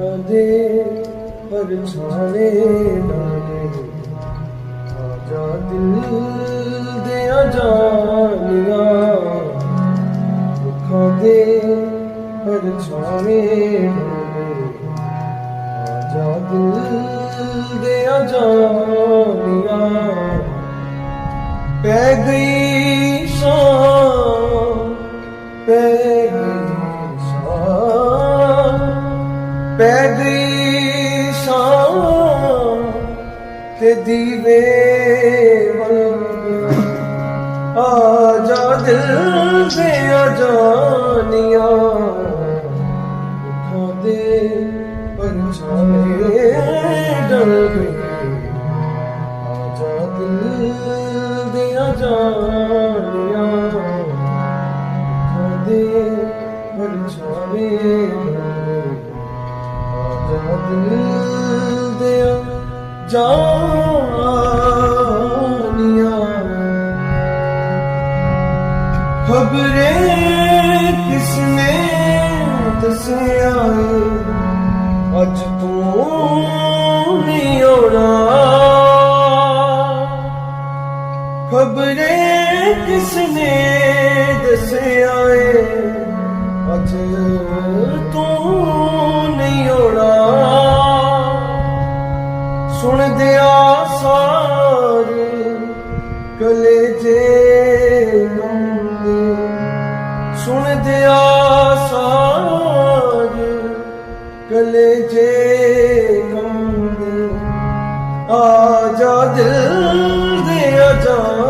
ਦੇ ਪਰਛਾਵੇਂ ਨਾਲੇ। ਆਜਾ ਦਿਲ ਦੇ ਜਾਨੀਆਂ। ਦੁੱਖਾਂ ਦੇ ਪਰਛਾਵੇਂ ਨਾਲੇ। ਆਜਾ ਦਿਲ ਦੇ ਜਾਨੀਆਂ। ਪੈ ਗਈ ਸ਼ਾਮ ਤੇ ਦੀਵੇ ਵਲ ਆ ਜਾ ਦਿਲ ਦੇ ਆ ਜਾਨੀਆਂ ਦੁੱਖਾਂ ਦੇ ਪਰਛਾਵੇਂ ਡਲ ਗਏ ਆਜਾ ਦਿਲ ਦੀਆਂ ਜਾਨੀਆਂ ਕਦੇ ਪਰਛਾਵੇਂ ਦੀਆਂ ਜਾਨੀਆਂ। ਖਬਰੇ ਕਿਸਨੇ ਦੱਸਿਆ ਅੱਜ ਤੂੰ ਨਹੀਂ ਆਉਣਾ। ਖਬਰੇ ਕਿਸਨੇ ਦੱਸਿਆ ਏ? ਅੱਜ ਤੂੰ ਨਹੀਂ ਆਉਣਾ। ਸੁਣਦਿਆ ਸਾਰੇ ਕਲੇਜੇ ਨੰਗੇ ਸੁਣਦਿਆ ਸਾਰੇ ਕਲੇਜੇ ਕੰਦੇ ਆ ਜਾ ਦਿਲ ਦੇ ਜਾਨੀਆਂ